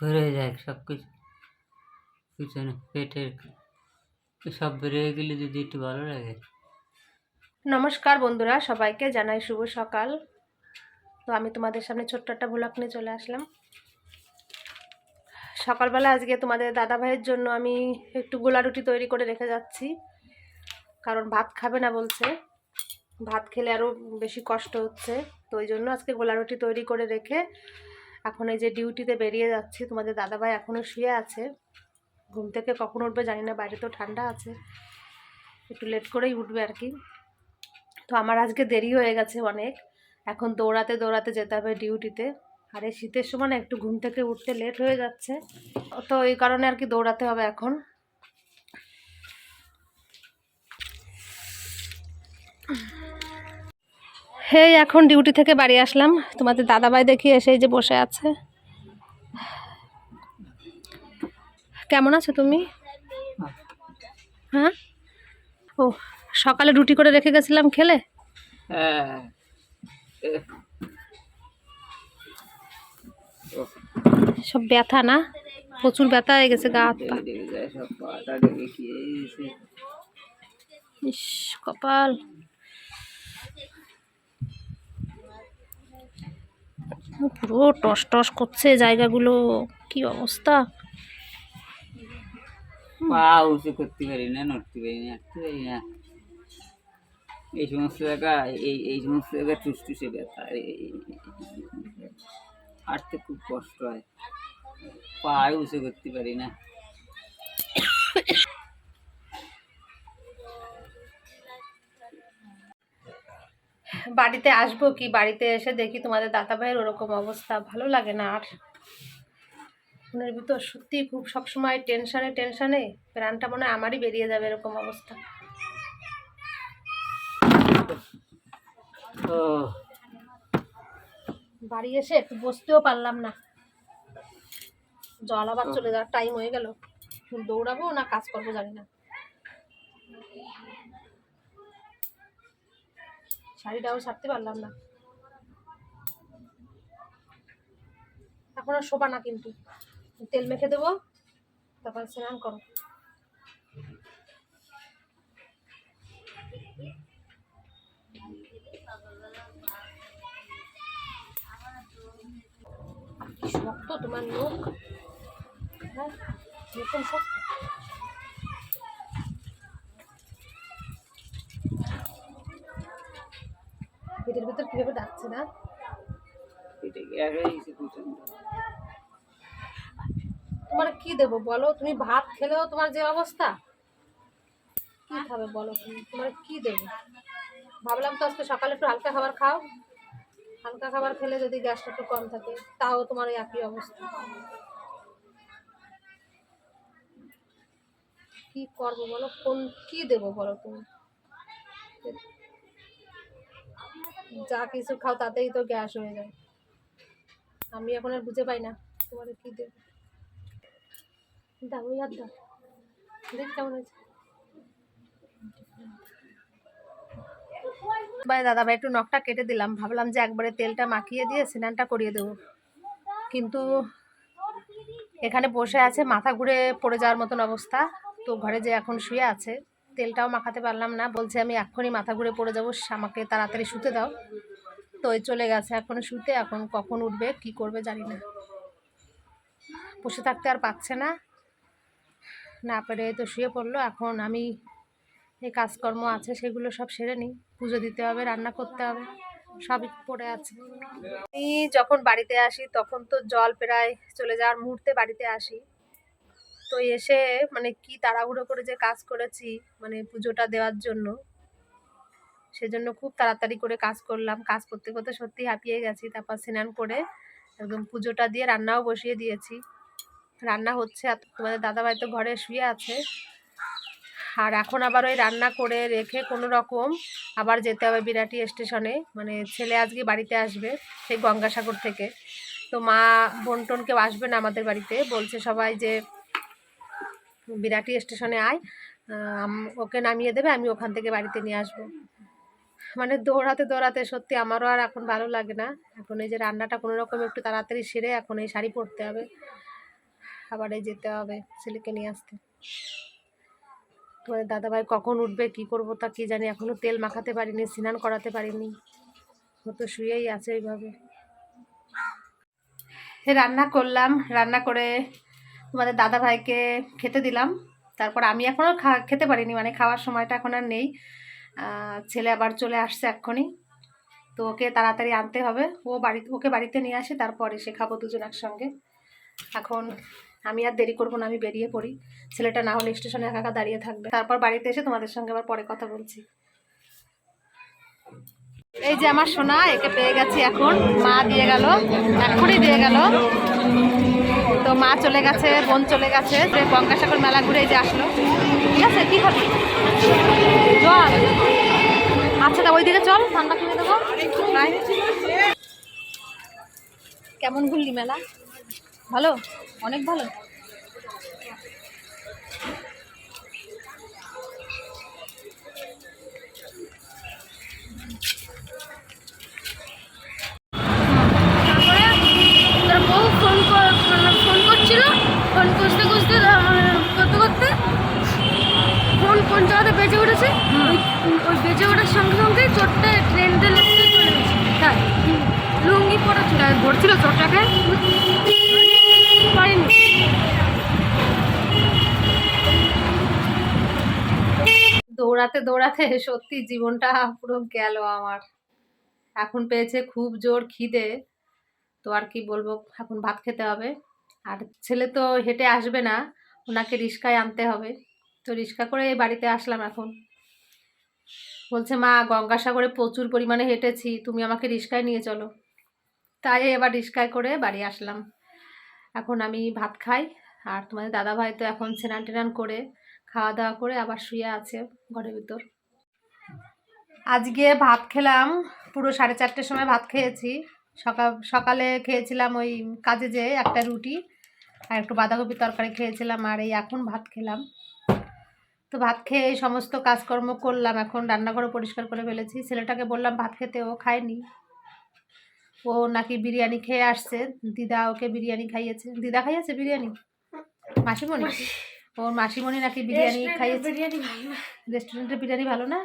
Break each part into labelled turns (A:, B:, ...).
A: ভরে যায় সব কিছু। পিছনে পেটের সব বেরিয়ে গেলে যদি একটু ভালো লাগে।
B: নমস্কার বন্ধুরা, সবাইকে জানাই শুভ সকাল। তো আমি তোমাদের সামনে ছোট্ট একটা ভ্লগ নিয়ে চলে আসলাম। সকালবেলা আজকে তোমাদের দাদা ভাইয়ের জন্য আমি একটু গোলা রুটি তৈরি করে রেখে যাচ্ছি। কারণ ভাত খাবে না বলছে। ভাত খেলে আরও বেশি কষ্ট হচ্ছে। তো ওই জন্য আজকে গোলা রুটি তৈরি করে রেখে এখন এই যে ডিউটিতে বেরিয়ে যাচ্ছি, তোমাদের দাদাভাই এখনও শুয়ে আছে। ঘুম থেকে কখন উঠবে জানি না, বাইরে তো ঠান্ডা আছে। একটু লেট করেই উঠবে আর কি। তো আমার আজকে দেরি হয়ে গেছে অনেক। এখন দৌড়াতে দৌড়াতে যেতে হবে ডিউটিতে আর এই শীতের সময় একটু ঘুম থেকে উঠতে লেট হয়ে যাচ্ছে। তো এই কারণে আর কি দৌড়াতে হবে এখন। হেই, এখন ডিউটি থেকে বাড়ি আসলাম। তোমাদের দাদাভাই দেখি এসে যে বসে আছে। কেমন আছো তুমি? হ্যাঁ? ও, সকালে রুটি করে রেখে গেছিলাম খেলে? সব ব্যথা না? প্রচুর ব্যথা হয়ে গেছে, গা হাত পা। ইস, কপাল। পুরো টস টস করছে জায়গাগুলো, কি অবস্থা?
A: পা উঁচু করতে পারি না, নড়তে পারি না হাঁটতে পারি না। এই সমস্ত জায়গা, এই এই সমস্ত জায়গা টুসটুসে ব্যথা হাঁটতে খুব কষ্ট হয়। পা উঁচু করতে পারি না।
B: বাড়িতে আসব কি? বাড়িতে এসে দেখি তোমাদের দাদা ভাইয়ের ওরকম অবস্থা। ভালো লাগে না আর। মনের ভিতর সত্যি খুব সবসময় টেনশনে টেনশনে প্রাণটা মনে হয় আমারই বেরিয়ে যাবে এরকম অবস্থা। বাড়ি এসে একটু বসতেও পারলাম না। জল আবার চলে যাওয়ার টাইম হয়ে গেল। দৌড়াবো না কাজ করব জানি না। শাড়িটাও ছাড়তে পারলাম না। এখন আর শোভা না কিন্তু। তেল মেখে দেবো, তারপর স্নান করো শক্ত তোমার লোক। হ্যাঁ শক্ত। পেটের ভিতর কীভাবে ডাকছে না? তোমার কি দেবো বলো? তুমি ভাত খেলেও তোমার যে অবস্থা? কি খাবে বলো তুমি? তোমার কি দেবো? ভাবলাম তো আজকে সকালে একটু হালকা খাবার খাও। হালকা খাবার খেলে যদি গ্যাসটা একটু কম থাকে তাও তোমার একই অবস্থা। কি করব বলো? কোন কি দেবো বলো তুমি? যা কিছু খাও তাতেই তো গ্যাস হয়ে যায়। আমি এখন আর বুঝে পাই না। তোমার কি দেবো? দাও ওই দাও। দেখ কেমন হয়েছে। ভাই দাদা ভাই একটু নখটা কেটে দিলাম। ভাবলাম যে একবারে তেলটা মাখিয়ে দিয়ে স্নানটা করিয়ে দেবো। কিন্তু এখানে বসে আছে, মাথা ঘুরে পড়ে যাওয়ার মতন অবস্থা। তো ঘরে যে এখন শুয়ে আছে তেলটাও মাখাতে পারলাম না। বলছে, আমি এক্ষুনি মাথা ঘুরে পড়ে যাব আমাকে তাড়াতাড়ি শুতে দাও। তো ওই চলে গেছে, এখন শুতে, এখন কখন উঠবে, কি করবে জানি না। বসে থাকতে আর পাচ্ছে না। না পেরে তো শুয়ে পড়ল। এখন আমি এই কাজকর্ম আছে, সেগুলো সব সেরে নিই। পুজো দিতে হবে, রান্না করতে হবে, সবই পড়ে আছে। আমি যখন বাড়িতে আসি, তখন তো জল প্রায় চলে যাওয়ার মুহূর্তে বাড়িতে আসি। তো এসে মানে কি তাড়াহুড়ো করে যে কাজ করেছি মানে পুজোটা দেওয়ার জন্য। সেজন্য খুব তাড়াতাড়ি করে কাজ করলাম। কাজ করতে করতে সত্যি হাঁপিয়ে গেছি। তারপর স্নান করে একদম পুজোটা দিয়ে রান্নাও বসিয়ে দিয়েছি। রান্না হচ্ছে, আর তোমাদের দাদাভাই তো ঘরে শুয়ে আছে। আর এখন আবার ওই রান্না করে রেখে কোনো রকম আবার যেতে হবে বিরাটি স্টেশনে। মানে ছেলে আজকে বাড়িতে আসবে সেই গঙ্গাসাগর থেকে। তো মা বোন টোন কেউ আসবে না আমাদের বাড়িতে। বলছে সবাই যে বিরাটি স্টেশনে আয় ওকে নামিয়ে দেবে, আমি ওখান থেকে বাড়িতে নিয়ে আসব। মানে দৌড়াতে দৌড়াতে সত্যি আমারও আর এখন ভালো লাগে না। এখন এই যে রান্নাটা কোনো রকম একটু তাড়াতাড়ি সেরে এখন এই শাড়ি পরতে হবে। আবার এই যেতে হবে ছেলেকে নিয়ে আসতে। তোমাদের দাদাভাই কখন উঠবে, কি করব তা কি জানি, এখনও তেল মাখাতে পারিনি, স্নান করাতে পারিনি। ও তো শুয়েই আছে এইভাবে। রান্না করলাম, রান্না করে তোমাদের দাদা ভাইকে খেতে দিলাম। তারপর আমি এখনও খেতে পারিনি মানে খাওয়ার সময়টা এখন আর নেই। ছেলে আবার চলে আসছে এক্ষুনি। তো ওকে তাড়াতাড়ি আনতে হবে। ও বাড়ি ওকে বাড়িতে নিয়ে আসে, তারপরে সে খাব দুজন একসঙ্গে। এখন আমি আর দেরি করব না, আমি বেরিয়ে পড়ি। ছেলেটা না হলে স্টেশনে একা একা দাঁড়িয়ে থাকবে। তারপর বাড়িতে এসে তোমাদের সঙ্গে আবার পরে কথা বলছি। এই যে আমার সোনা, একে পেয়ে গেছি এখন। মা দিয়ে গেল এখনই দিয়ে গেল। তো মা চলে গেছে, বোন চলে গেছে, যে গঙ্গাসাগর মেলা ঘুরে যে আসলো। ঠিক আছে, কী হবে চল। আচ্ছা তা ওইদিকে চল ঠান্ডা কিনে দেবো। কেমন ঘুরলি মেলা? ভালো? অনেক ভালো?
C: ধরছিল চোরটাকে?
B: দৌড়াতে দৌড়াতে সত্যি জীবনটা পুরো গেল আমার। এখন পেয়েছে খুব জোর খিদে। তো আর কি বলব, এখন ভাত খেতে হবে। আর ছেলে তো হেঁটে আসবে না, ওনাকে রিক্সায় আনতে হবে। তো রিক্সা করে বাড়িতে আসলাম এখন। বলছে, মা, গঙ্গাসাগরে প্রচুর পরিমাণে হেঁটেছি, তুমি আমাকে রিক্সায় নিয়ে চলো। তাই এবার রিস্কায় করে বাড়ি আসলাম। এখন আমি ভাত খাই, আর তোমাদের দাদাভাই তো এখন স্নান টেনান করে, খাওয়া দাওয়া করে আবার শুয়ে আছে ঘরের ভিতর। আজকে ভাত খেলাম, পুরো সাড়ে চারটের সময় ভাত খেয়েছি। সকাল সকালে খেয়েছিলাম ওই কাজে যেয়ে একটা রুটি, আর একটু বাঁধাকপি তরকারি খেয়েছিলাম, আর এই এখন ভাত খেলাম। তো ভাত খেয়ে এই সমস্ত কাজকর্ম করলাম, এখন রান্নাঘরও পরিষ্কার করে ফেলেছি। ছেলেটাকে বললাম ভাত খেতে, ও খায়নি। ও নাকি বিরিয়ানি খেয়ে আসছে। দিদা ওকে বিরিয়ানি খাইয়েছে। দিদা খাইয়েছে বিরিয়ানি? মাসিমণি? ওর মাসিমণি নাকি বিরিয়ানি খাইয়েছে?
C: বিরিয়ানি
B: রেস্টুরেন্টের বিরিয়ানি ভালো না?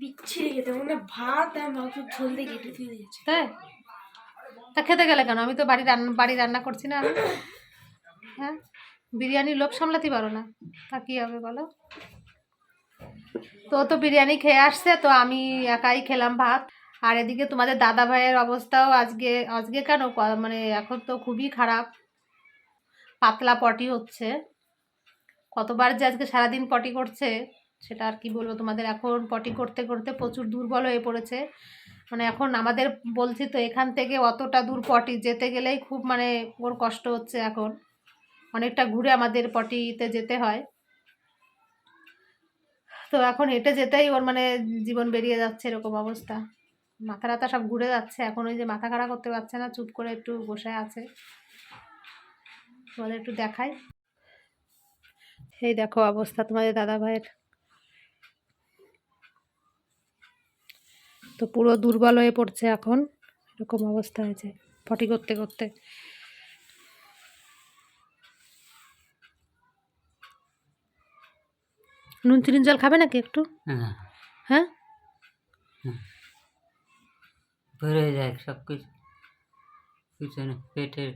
C: বিচ্ছিরি খেতে। মানে ভাত আর মাংস ঝোল দিয়ে কেটে দিয়ে দিয়েছে।
B: তাই? তা খেতে গেলে কেন? আমি তো বাড়ি রান্না বাড়ি রান্না করছি না। হ্যাঁ? বিরিয়ানি লোক সামলাতে পারো না। তা কী হবে বলো? তো তো বিরিয়ানি খেয়ে আসছে তো আমি একাই খেলাম ভাত। আর এদিকে তোমাদের দাদা ভাইয়ের অবস্থাও আজকে আজকে কেন মানে এখন তো খুবই খারাপ। পাতলা পটি হচ্ছে। কতবার যে আজকে সারাদিন পটি করছে, সেটা আর কি বলব তোমাদের। এখন পটি করতে করতে প্রচুর দুর্বল হয়ে পড়েছে। মানে এখন আমাদের বলছি তো এখান থেকে অতটা দূর পটি যেতে গেলেই খুব মানে ওর কষ্ট হচ্ছে এখন। অনেকটা ঘুরে আমাদের পটিতে যেতে হয়। তো এখন হেঁটে যেতেই ওর মানে জীবন বেরিয়ে যাচ্ছে এরকম অবস্থা। মাথা টাথা সব ঘুরে যাচ্ছে। এখন ওই যে মাথা খারাপ করতে পারছে না চুপ করে একটু বসে আছে। তোমাদের একটু দেখাই। এই দেখো অবস্থা তোমাদের দাদা ভাইয়ের তো পুরো দুর্বল হয়ে পড়ছে এখন। এরকম অবস্থা হয়েছে পটি করতে করতে। নুন চিনির জল খাবে নাকি একটু?
A: হ্যাঁ?
B: হ্যাঁ।
A: বেড়ে যায় সব কিছু পিছনে পেটের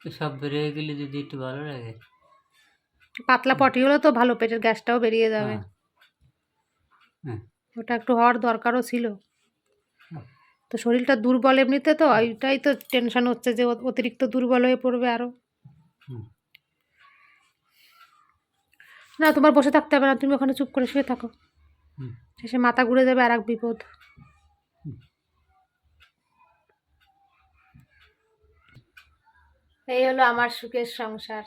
A: সব বেড়ে গেলে যদি একটু ভালো লাগে।
B: পাতলা পটি হলে তো ভালো পেটের গ্যাসটাও বেরিয়ে যাবে।
A: হ্যাঁ। হ্যাঁ।
B: ওটা একটু হওয়ার দরকারও ছিল। তো শরীরটা দুর্বল এমনিতে তো ওইটাই তো টেনশন হচ্ছে যে অতিরিক্ত দুর্বল হয়ে পড়বে আরও। না তোমার বসে থাকতে হবে না তুমি ওখানে চুপ করে শুয়ে থাকো। শেষে মাথা ঘুরে যাবে আর এক বিপদ। এই হলো আমার সুখের সংসার।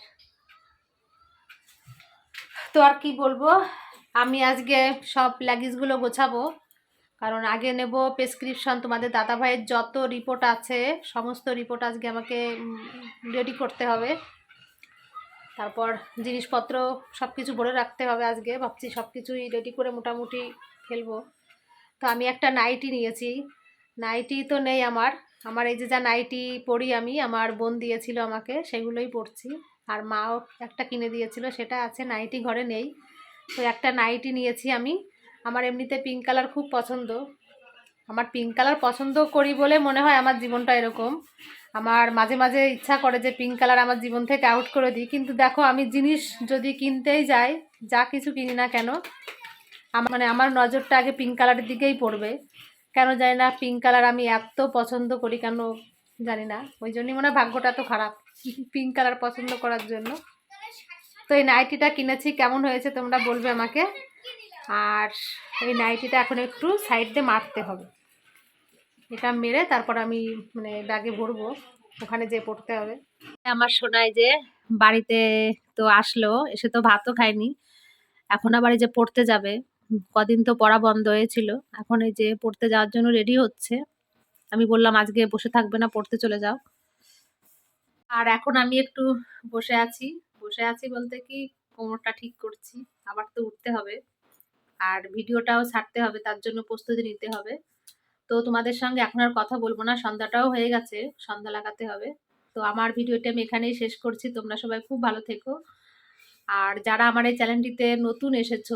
B: তো আর কি বলব? আমি আজকে সব লাগেজগুলো গোছাবো, কারণ আগে নেব প্রেসক্রিপশন তোমাদের দাদা ভাইয়ের যত রিপোর্ট আছে, সমস্ত রিপোর্ট আজকে আমাকে রেডি করতে হবে। তারপর জিনিসপত্র সব কিছু ভরে রাখতে হবে আজকে। ভাবছি সব কিছুই রেডি করে মোটামুটি ফেলব। তো আমি একটা নাইটি নিয়েছি। নাইটি তো নেই আমার। আমার এই যে যা নাইটি পরি আমি, আমার বোন দিয়েছিল আমাকে, সেগুলোই পরছি আর মাও একটা কিনে দিয়েছিল, সেটা আছে, নাইটি ঘরে নেই। তো একটা নাইটি নিয়েছি আমি। আমার এমনিতে পিঙ্ক কালার খুব পছন্দ। আমার পিঙ্ক কালার পছন্দ করি বলে মনে হয় আমার জীবনটা এরকম। আমার মাঝে মাঝে ইচ্ছা করে যে পিঙ্ক কালার আমার জীবন থেকে আউট করে দিই। কিন্তু দেখো, আমি জিনিস যদি কিনতেই যাই, যা কিছু কিনি না কেন মানে আমার নজরটা আগে পিঙ্ক কালারের দিকেই পড়বে। কেন জানি না পিঙ্ক কালার আমি এত পছন্দ করি কেন জানি না। ওই জন্যই মনে হয় ভাগ্যটা তো খারাপ পিঙ্ক কালার পছন্দ করার জন্য। তো এই নাইটিটা কিনেছি, কেমন হয়েছে তোমরা বলবে আমাকে। আর এই নাইটিটা এখন একটু সাইড দিয়ে মারতে হবে। এটা মেরে তারপর আমি মানে ব্যাগে ভরবো, ওখানে যেয়ে পড়তে হবে। আমার শোনায় যে বাড়িতে তো আসলো, এসে তো ভাতও খায়নি। এখন আবার যে পড়তে যাবে কদিন তো পড়া বন্ধ হয়েছিল। এখন এই যে পড়তে যাওয়ার জন্য রেডি হচ্ছে। আমি বললাম, আজকে বসে থাকবে না, পড়তে চলে যাও। আর এখন আমি একটু বসে আছি। বসে আছি বলতে কি, কোমরটা ঠিক করছি। আবার তো উঠতে হবে। আর ভিডিওটাও ছাড়তে হবে, তার জন্য প্রস্তুতি নিতে হবে। তো তোমাদের সঙ্গে এখন আর কথা বলব না, সন্ধ্যাটাও হয়ে গেছে, সন্ধ্যা লাগাতে হবে। তো আমার ভিডিওটা আমি এখানেই শেষ করছি। তোমরা সবাই খুব ভালো থেকো। আর যারা আমার এই চ্যানেলটিতে নতুন এসেছ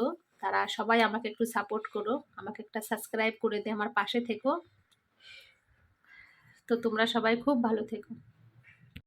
B: তারা সবাই আমাকে একটু সাপোর্ট করো, আমাকে একটা সাবস্ক্রাইব করে দে আমার পাশে থেকো। তো তোমরা সবাই খুব ভালো থেকো।